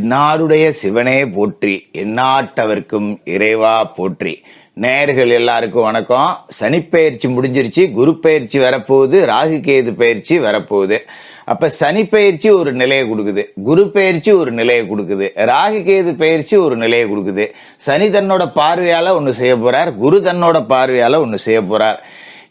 என்னாருடைய சிவனே போற்றி எந்நாட்டவர்க்கும் இறைவா போற்றி. நேர்கள் எல்லாருக்கும் வணக்கம். சனிப்பெயர்ச்சி முடிஞ்சிருச்சு குரு பயிற்சி வரப்போகுது ராகு கேது பயிற்சி வரப்போகுது. அப்ப சனி பயிற்சி ஒரு நிலையை கொடுக்குது குரு பயிற்சி ஒரு நிலையை கொடுக்குது ராகு கேது பயிற்சி ஒரு நிலையை கொடுக்குது. சனி தன்னோட பார்வையால ஒன்று செய்ய போறார் குரு தன்னோட பார்வையால ஒன்று செய்ய போறார்.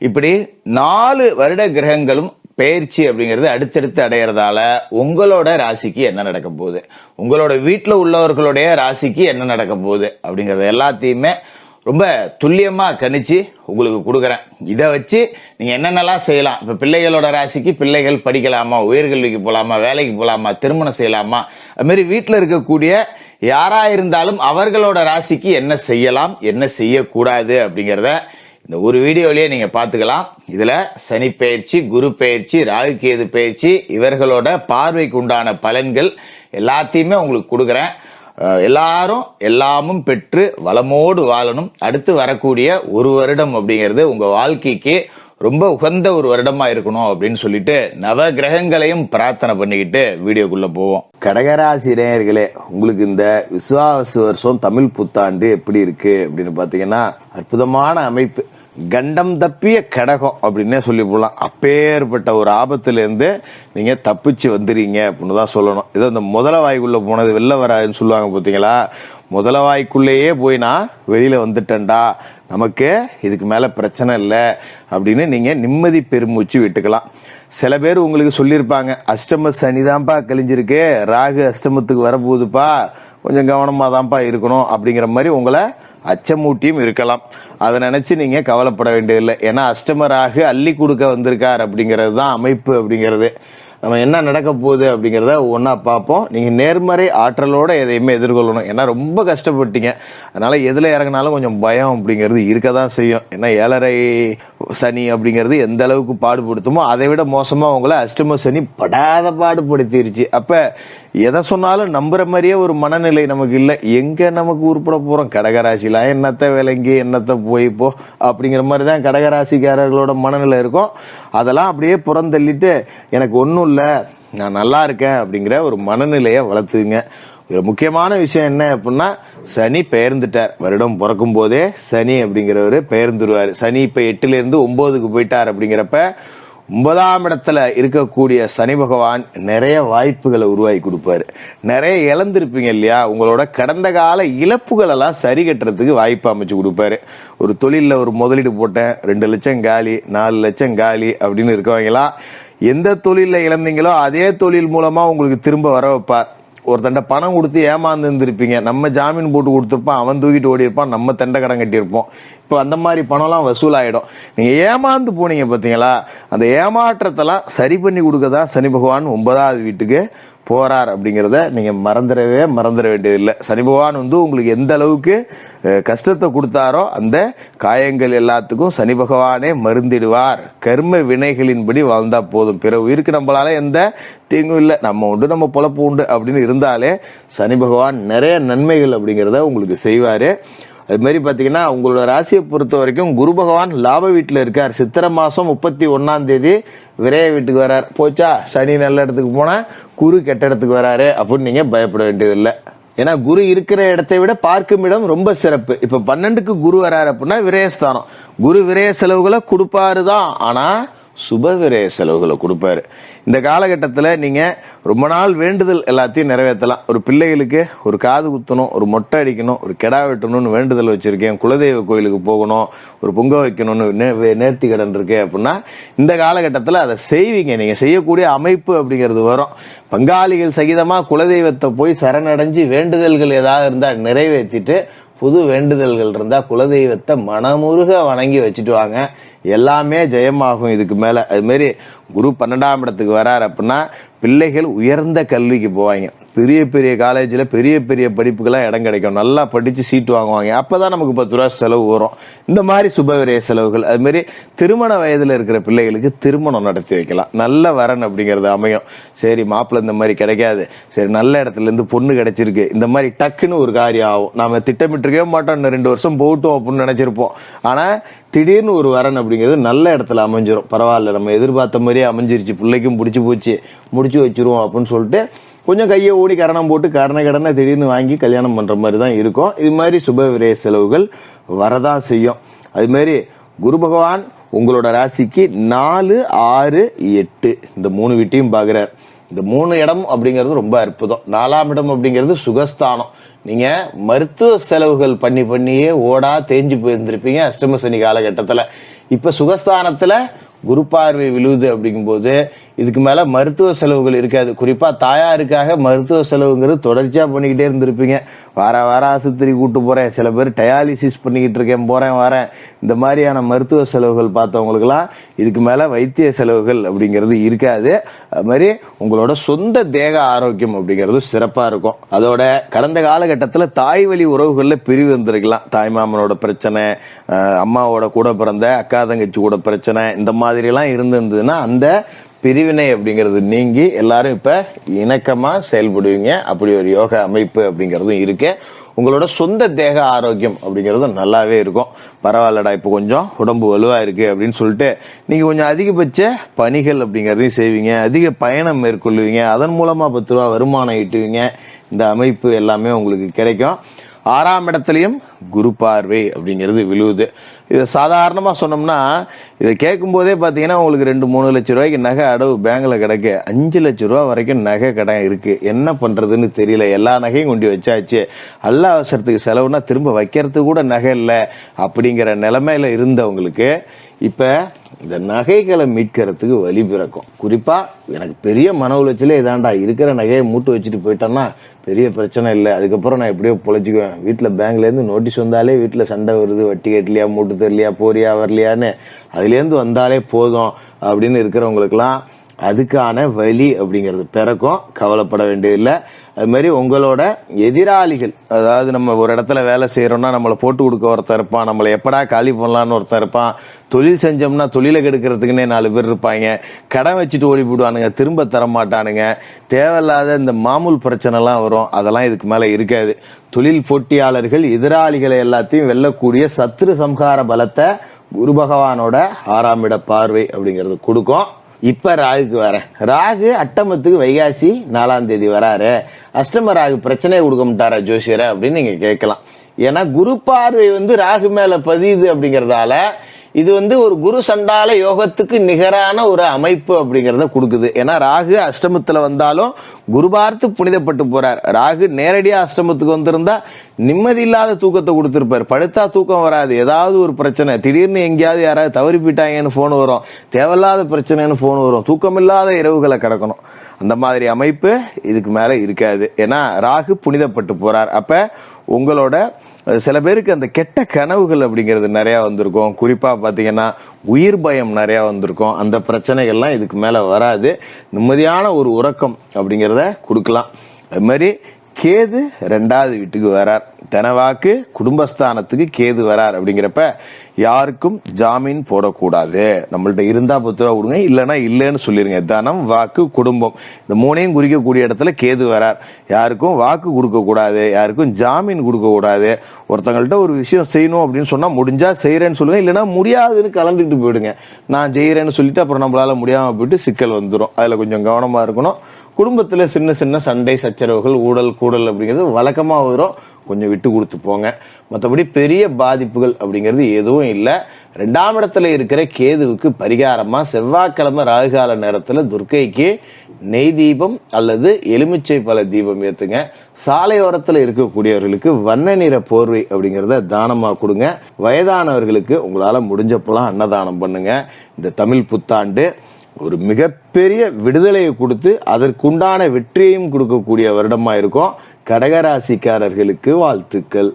இப்படி நாலு வருட கிரகங்களும் பயிற்சி அப்படிங்கிறது அடுத்தடுத்து அடையிறதால உங்களோட ராசிக்கு என்ன நடக்க போகுது? உங்களோட வீட்டில் உள்ளவர்களுடைய ராசிக்கு என்ன நடக்க போகுது? அப்படிங்கிறது எல்லாத்தையுமே ரொம்ப துல்லியமாக கணிச்சு உங்களுக்கு கொடுக்குறேன். இதை வச்சு நீங்கள் என்னென்னலாம் செய்யலாம்? இப்போ பிள்ளைகளோட ராசிக்கு பிள்ளைகள் படிக்கலாமா? உயர்கல்விக்கு போகலாமா வேலைக்கு போகலாமா திருமணம் செய்யலாமா? அதுமாரி வீட்டில் இருக்கக்கூடிய யாராக இருந்தாலும் அவர்களோட ராசிக்கு என்ன செய்யலாம்? என்ன செய்யக்கூடாது? அப்படிங்கிறத இந்த ஒரு வீடியோலயே நீங்க பாத்துக்கலாம். இதுல சனி பயிற்சி குரு பயிற்சி ராகு கேது பயிற்சி இவர்களோட பார்வைக்கு உண்டான பலன்கள் எல்லாத்தையுமே உங்களுக்கு கொடுக்குறேன். எல்லாரும் எல்லாமும் பெற்று வளமோடு வாழணும். அடுத்து வரக்கூடிய ஒரு வருடம் அப்படிங்கிறது உங்க வாழ்க்கைக்கு ரொம்ப உகந்த ஒரு வருடமா இருக்கணும் அப்படின்னு சொல்லிட்டு நவ கிரகங்களையும் பிரார்த்தனை பண்ணிக்கிட்டு வீடியோக்குள்ள போவோம். கடகராசி நேயர்களே உங்களுக்கு இந்த விசுவாச வருஷம் தமிழ் புத்தாண்டு எப்படி இருக்கு அப்படின்னு பாத்தீங்கன்னா அற்புதமான அமைப்பு. கண்டம் தப்பிய கடகம் அப்படின்னே சொல்லி போடலாம். அப்பேற்பட்ட ஒரு ஆபத்துலேருந்து நீங்கள் நீங்க தப்பிச்சு வந்துறீங்க அப்படின்னு தான் சொல்லணும். இது அந்த முதல வாய்க்குள்ள போனது வெளில வராதுன்னு சொல்லுவாங்க பார்த்தீங்களா முதல வாய்க்குள்ளேயே போய் நான் வெளியில வந்துட்டேன்டா. நமக்கு இதுக்கு மேல பிரச்சனை இல்லை அப்படின்னு நீங்க நிம்மதி பெருமூச்சு விட்டுக்கலாம். சில பேர் உங்களுக்கு சொல்லியிருப்பாங்க அஷ்டம சனிதான்ப்பா கழிஞ்சிருக்கு ராகு அஷ்டமத்துக்கு வரப்போகுதுப்பா. கொஞ்சம் கவனமாக தான்ப்பா இருக்கணும் அப்படிங்கிற மாதிரி உங்களை அச்சமூட்டியும் இருக்கலாம். அதை நினச்சி நீங்கள் கவலைப்பட வேண்டியதில்லை. ஏன்னா அஸ்டமராக அள்ளி கொடுக்க வந்திருக்கார் அப்படிங்கிறது தான் அமைப்பு அப்படிங்கிறது. நம்ம என்ன நடக்க போகுது அப்படிங்கிறத ஒன்றா பார்ப்போம். நீங்கள் நேர்மறை ஆற்றலோடு எதையுமே எதிர்கொள்ளணும். ஏன்னா ரொம்ப கஷ்டப்பட்டீங்க. அதனால் எதில் இறங்கினாலும் கொஞ்சம் பயம் அப்படிங்கிறது இருக்க தான் செய்யும். ஏன்னா ஏழரை சனி அப்படிங்கிறது எந்த அளவுக்கு பாடுபடுத்துமோ அதை விட மோசமாக உங்களை அஷ்டம சனி படாத பாடுபடுத்திருச்சு. அப்போ எதை சொன்னாலும் நம்புற மாதிரியே ஒரு மனநிலை நமக்கு இல்லை. எங்கே நமக்கு உருப்பட போகிறோம் கடகராசிலாம் என்னத்த விளங்கி என்னத்த போய் போ அப்படிங்கிற மாதிரி தான் கடகராசிக்காரர்களோட மனநிலை இருக்கும். அதெல்லாம் அப்படியே புறந்தள்ளிட்டு எனக்கு ஒன்றும் இல்லை நான் நல்லா இருக்கேன் அப்படிங்கிற ஒரு மனநிலையை வளர்த்துங்க. ஒரு முக்கியமான விஷயம் என்ன அப்படின்னா சனி பெயர்ந்துட்டார். வருடம் பிறக்கும் போதே சனி அப்படிங்கிறவர் பெயர்ந்துருவார். சனி இப்போ எட்டுலேருந்து ஒம்போதுக்கு போயிட்டார் அப்படிங்கிறப்ப ஒன்பதாம் இடத்துல இருக்கக்கூடிய சனி பகவான் நிறைய வாய்ப்புகளை உருவாக்கி கொடுப்பாரு. நிறைய இழந்திருப்பீங்க இல்லையா? உங்களோட கடந்த கால இழப்புகள் எல்லாம் சரி கட்டுறதுக்கு வாய்ப்பு அமைச்சு கொடுப்பாரு. ஒரு தொழிலில் ஒரு முதலீடு போட்டேன் ரெண்டு லட்சம் காலி நாலு லட்சம் காலி அப்படின்னு இருக்கவங்களாம் எந்த தொழிலில் இழந்தீங்களோ அதே தொழில் மூலமாக உங்களுக்கு திரும்ப வர வைப்பார். ஒருத்தண்ட பணம் கொடுத்து ஏமாந்து இருந்திருப்பீங்க. நம்ம ஜாமீன் போட்டு கொடுத்துருப்பான் அவன் தூக்கிட்டு ஓடி இருப்பான். நம்ம தண்டை கடன் கட்டியிருப்போம். இப்போ அந்த மாதிரி பணம்லாம் வசூலாயிடும். நீங்கள் ஏமாந்து போனீங்க பார்த்தீங்களா அந்த ஏமாற்றத்தெல்லாம் சரி பண்ணி கொடுக்கதா சனி பகவான் ஒன்பதாவது வீட்டுக்கு போகிறார் அப்படிங்கிறத நீங்கள் மறந்துடவே மறந்துட வேண்டியதில்லை. சனி பகவான் வந்து உங்களுக்கு எந்த அளவுக்கு கஷ்டத்தை கொடுத்தாரோ அந்த காயங்கள் எல்லாத்துக்கும் சனி பகவானே மருந்திடுவார். கர்ம வினைகளின்படி வாழ்ந்தால் போதும். பிற உயிருக்கு நம்மளால எந்த தீங்கும் இல்லை. நம்ம உண்டு நம்ம பொழப்பு உண்டு அப்படின்னு இருந்தாலே சனி பகவான் நிறைய நன்மைகள் அப்படிங்கிறத உங்களுக்கு செய்வார். அது மாதிரி பாத்தீங்கன்னா உங்களோட ராசியை பொறுத்த வரைக்கும் குரு பகவான் லாப வீட்டில் இருக்கார். சித்திரை மாதம் முப்பத்தி ஒன்றாம் தேதி விரைய வீட்டுக்கு வரார். போச்சா? சனி நல்ல இடத்துக்கு போனால் குரு கெட்ட இடத்துக்கு வராரு அப்படின்னு நீங்கள் பயப்பட வேண்டியதில்லை. ஏன்னா குரு இருக்கிற இடத்தை விட பார்க்கும் இடம் ரொம்ப சிறப்பு. இப்போ பன்னெண்டுக்கு குரு வராரு அப்படின்னா விரயஸ்தானம். குரு விரய செலவுகளை கொடுப்பாரு தான் ஆனால் சுப விரய செலவுகளை கொடுப்பாரு. இந்த காலகட்டத்தில் நீங்கள் ரொம்ப நாள் வேண்டுதல் எல்லாத்தையும் நிறைவேற்றலாம். ஒரு பிள்ளைகளுக்கு ஒரு காது குத்தணும் ஒரு மொட்டை அடிக்கணும் ஒரு கெடா வெட்டணும்னு வேண்டுதல் வச்சுருக்கேன் குலதெய்வ கோயிலுக்கு போகணும் ஒரு பொங்க வைக்கணும்னு நே- நேர்த்தி கடன் இருக்கு அப்படின்னா இந்த காலகட்டத்தில் அதை செய்வீங்க. நீங்கள் செய்யக்கூடிய அமைப்பு அப்படிங்கிறது வரும். பங்காளிகள் சகிதமாக குலதெய்வத்தை போய் சரணடைஞ்சு வேண்டுதல்கள் ஏதாவது இருந்தால் நிறைவேற்றிட்டு புது வேண்டுதல்கள் இருந்தால் குலதெய்வத்தை மனமுருக வணங்கி வச்சுட்டு வாங்க. எல்லாமே ஜெயமாகும் இதுக்கு மேலே. அது மாதிரி குரு பன்னெண்டாம் இடத்துக்கு வரார் அப்படின்னா பிள்ளைகள் உயர்ந்த கல்விக்கு போவாங்க. பெரிய பெரிய காலேஜில் பெரிய பெரிய படிப்புக்கெல்லாம் இடம் கிடைக்கும். நல்லா படித்து சீட்டு வாங்குவாங்க. அப்போ தான் நமக்கு பத்து ரூபா செலவு வரும். இந்த மாதிரி சுபவிரய செலவுகள். அதுமாரி திருமண வயதில் இருக்கிற பிள்ளைகளுக்கு திருமணம் நடத்தி வைக்கலாம். நல்ல வரன் அப்படிங்கிறது அமையும். சரி மாப்பிள்ளை இந்த மாதிரி கிடைக்காது. சரி நல்ல இடத்துல இருந்து பொண்ணு கிடைச்சிருக்கு. இந்த மாதிரி டக்குன்னு ஒரு காரியம் ஆகும். நாம் திட்டமிட்டிருக்கவே மாட்டோம். இன்னும் ரெண்டு வருஷம் போட்டோம் அப்படின்னு நினச்சிருப்போம். ஆனால் திடீர்னு ஒரு வரன் அப்படிங்கிறது நல்ல இடத்துல அமைஞ்சிரும். பரவாயில்ல. நம்ம எதிர்பார்த்த மாதிரி மாதிரியே அமைஞ்சிருச்சு. பிள்ளைக்கும் பிடிச்சி போச்சு. முடிச்சு வச்சிருவோம் அப்படின்னு சொல்லிட்டு கொஞ்சம் கையை ஓடி கரணம் போட்டு கரண கடனை திடீர்னு வாங்கி கல்யாணம் பண்ணுற மாதிரி தான் இருக்கும். இது மாதிரி சுப விரய செலவுகள் வரதான் செய்யும். அதுமாரி குரு பகவான் உங்களோட ராசிக்கு நாலு ஆறு எட்டு. இந்த மூணு வீட்டையும் பார்க்குறார். இந்த மூணு இடம் அப்படிங்கிறது ரொம்ப அற்புதம். நாலாம் இடம் அப்படிங்கிறது சுகஸ்தானம். நீங்கள் மருத்துவ செலவுகள் பண்ணி பண்ணியே ஓடா தேஞ்சு போயிருந்திருப்பீங்க அஷ்டம சனி இப்போ சுகஸ்தானத்தில் குரு பார்வை விழுவுது அப்படிங்கும்போது இதுக்கு மேல மருத்துவ செலவுகள் இருக்காது. குறிப்பா தாயாருக்காக மருத்துவ செலவுங்கிறது தொடர்ச்சியா பண்ணிக்கிட்டே இருந்திருப்பீங்க. வார வார ஆஸ்பத்திரி கூட்டு போறேன். சில பேர் டயாலிசிஸ் பண்ணிக்கிட்டு இருக்கேன் போறேன் வரேன். இந்த மாதிரியான மருத்துவ செலவுகள் பார்த்தவங்களுக்குலாம் இதுக்கு மேல வைத்திய செலவுகள் அப்படிங்கிறது இருக்காது. அது மாதிரி உங்களோட சொந்த தேக ஆரோக்கியம் அப்படிங்கிறது சிறப்பா இருக்கும். அதோட கடந்த காலகட்டத்தில் தாய் வழி உறவுகளில் பிரிவு வந்திருக்கலாம். தாய் மாமனோட பிரச்சனை அம்மாவோட கூட பிறந்த அக்கா தங்கச்சி கூட பிரச்சனை இந்த மாதிரிலாம் இருந்திருந்ததுன்னா அந்த பிரிவினை அப்படிங்கிறது நீங்கி எல்லாரும் இப்ப இணக்கமா செயல்படுவீங்க. அப்படி ஒரு யோக அமைப்பு அப்படிங்கிறதும் இருக்கு. உங்களோட சொந்த தேக ஆரோக்கியம் அப்படிங்கிறதும் நல்லாவே இருக்கும். பரவாயில்லடா இப்போ கொஞ்சம் உடம்பு வலுவாக இருக்குது அப்படின்னு சொல்லிட்டு நீங்கள் கொஞ்சம் அதிகபட்ச பணிகள் அப்படிங்கிறதையும் செய்வீங்க. அதிக பயணம் மேற்கொள்வீங்க. அதன் மூலமாக பத்து ரூபா வருமானம் ஈட்டுவீங்க. இந்த அமைப்பு எல்லாமே உங்களுக்கு கிடைக்கும். ஆறாம் இடத்துலையும் குரு பார்வை அப்படிங்கிறது விழுவுது. இதை சாதாரணமாக சொன்னோம்னா இதை கேட்கும்போதே பார்த்தீங்கன்னா உங்களுக்கு ரெண்டு மூணு லட்சம் ரூபாய்க்கு நகை அடவு பேங்கில் கிடக்கு. அஞ்சு லட்சம் ரூபா வரைக்கும் நகை கடன் இருக்குது என்ன பண்ணுறதுன்னு தெரியல. எல்லா நகையும் கொண்டு வச்சாச்சு. அல்ல அவசரத்துக்கு செலவுனா திரும்ப வைக்கிறதுக்கு கூட நகை இல்லை. அப்படிங்கிற நிலமையில இருந்தவங்களுக்கு இப்ப இந்த நகைகளை மீட்கிறதுக்கு வழி பிறக்கும். குறிப்பா எனக்கு பெரிய மன உளைச்சலே இதாண்டா. இருக்கிற நகையை மூட்டு வச்சுட்டு போயிட்டேன்னா பெரிய பிரச்சனை இல்லை. அதுக்கப்புறம் நான் எப்படியோ பொழைச்சிக்குவேன். வீட்டில் பேங்க்லேருந்து நோட்டீஸ் வந்தாலே வீட்டில் சண்டை வருது. வட்டி கட்டலையா மூட்டு தரலையா போறியா வரலையான்னு. அதுலேருந்து வந்தாலே போதும் அப்படின்னு இருக்கிறவங்களுக்குலாம் அதுக்கான வழி அப்படிங்கிறது. பிறக்கும் கவலைப்பட வேண்டியதில்லை. அது மாதிரி உங்களோட எதிராளிகள் அதாவது நம்ம ஒரு இடத்துல வேலை செய்கிறோம்னா நம்மளை போட்டு கொடுக்க ஒருத்தன் இருப்பான் நம்மளை எப்படா காலி பண்ணலான்னு ஒருத்தர் இருப்பான். தொழில் செஞ்சோம்னா தொழிலை கெடுக்கிறதுக்குன்னே நாலு பேர் இருப்பாங்க. கடன் வச்சுட்டு ஓடி போடுவானுங்க திரும்ப தர மாட்டானுங்க தேவையில்லாத இந்த மாமூல் பிரச்சனைலாம் வரும். அதெல்லாம் இதுக்கு மேலே இருக்காது. தொழில் போட்டியாளர்கள் எதிராளிகளை எல்லாத்தையும் வெல்லக்கூடிய சத்ரு சம்ஹார பலத்தை குரு பகவானோட ஆறாம் இட பார்வை அப்படிங்கிறது கொடுக்கும். இப்ப ராகுக்கு வரேன் ராகு அட்டமத்துக்கு வைகாசி நாலாம் தேதி வராரு. அஷ்டம ராகு பிரச்சனையை கொடுக்க மாட்டாரா ஜோசியரை அப்படின்னு நீங்க கேட்கலாம். ஏன்னா குரு பார்வை வந்து ராகு மேல பதியுது அப்படிங்கறதால இது வந்து ஒரு குரு சண்டால யோகத்துக்கு நிகரான ஒரு அமைப்பு அப்படிங்கறத கொடுக்குது. ஏன்னா ராகு அஷ்டமத்துல வந்தாலும் குரு பார்த்து புனிதப்பட்டு போறார். ராகு நேரடியா அஷ்டமத்துக்கு வந்திருந்தா நிம்மதி இல்லாத தூக்கத்தை கொடுத்திருப்பார். படுத்தா தூக்கம் வராது. ஏதாவது ஒரு பிரச்சனை. திடீர்னு எங்கேயாவது யாராவது தவறி போயிட்டாங்கன்னு போன் வரும். தேவையில்லாத பிரச்சனைன்னு போன் வரும். தூக்கமில்லாத இரவுகளை கிடக்கணும். அந்த மாதிரி அமைப்பு இதுக்கு மேல இருக்காது. ஏன்னா ராகு புனிதப்பட்டு போறார். அப்ப உங்களோட சில பேருக்கு அந்த கெட்ட கனவுகள் அப்படிங்கிறது நிறையா வந்திருக்கும். குறிப்பாக பார்த்தீங்கன்னா உயிர் பயம் நிறையா வந்திருக்கும். அந்த பிரச்சனைகள்லாம் இதுக்கு மேலே வராது. நிம்மதியான ஒரு உறக்கம் அப்படிங்கிறத கொடுக்கலாம். அது மாதிரி கேது ரெண்டாவது வீட்டுக்கு வரார். தனவாக்கு குடும்பஸ்தானத்துக்கு கேது வரார் அப்படிங்கிறப்ப யாருக்கும் ஜாமீன் போடக்கூடாது. நம்மள்ட்ட இருந்தா பத்து ரூபா கொடுங்க இல்லைன்னா இல்லைன்னு சொல்லிருங்க. தனம் வாக்கு குடும்பம். இந்த மூணையும் குறிக்கக்கூடிய இடத்துல கேது வரார். யாருக்கும் வாக்கு கொடுக்கக்கூடாது யாருக்கும் ஜாமீன் கொடுக்கக்கூடாது. ஒருத்தங்கள்ட்ட ஒரு விஷயம் செய்யணும் அப்படின்னு சொன்னா முடிஞ்சா செய்யறேன்னு சொல்லுங்க இல்லைன்னா முடியாதுன்னு கலந்துட்டு போயிடுங்க. நான் செய்யறேன்னு சொல்லிட்டு அப்புறம் நம்மளால முடியாம போயிட்டு சிக்கல் வந்துடும் அதுல கொஞ்சம் கவனமா இருக்கணும். குடும்பத்தில் சின்ன சின்ன சண்டை சச்சரவுகள் ஊழல் கூடல் அப்படிங்கிறது வழக்கமாக வரும். கொஞ்சம் விட்டு கொடுத்து போங்க. மற்றபடி பெரிய பாதிப்புகள் அப்படிங்கிறது எதுவும் இல்லை. ரெண்டாம் இடத்துல இருக்கிற கேதுவுக்கு பரிகாரமாக செவ்வாய்க்கிழமை ராகுகால நேரத்தில் துர்க்கைக்கு நெய் தீபம் அல்லது எலுமிச்சை பல தீபம் ஏற்றுங்க சாலையோரத்தில் இருக்கக்கூடியவர்களுக்கு வண்ண நிற போர்வை அப்படிங்கிறத தானமாக கொடுங்க. வயதானவர்களுக்கு உங்களால் முடிஞ்சப்பெல்லாம் அன்னதானம் பண்ணுங்க. இந்த தமிழ் புத்தாண்டு ஒரு மிகப்பெரிய விடுதலையை கொடுத்து அதற்குண்டான வெற்றியையும் கொடுக்கக்கூடிய வருடமா இருக்கும். கடகராசிக்காரர்களுக்கு வாழ்த்துக்கள்.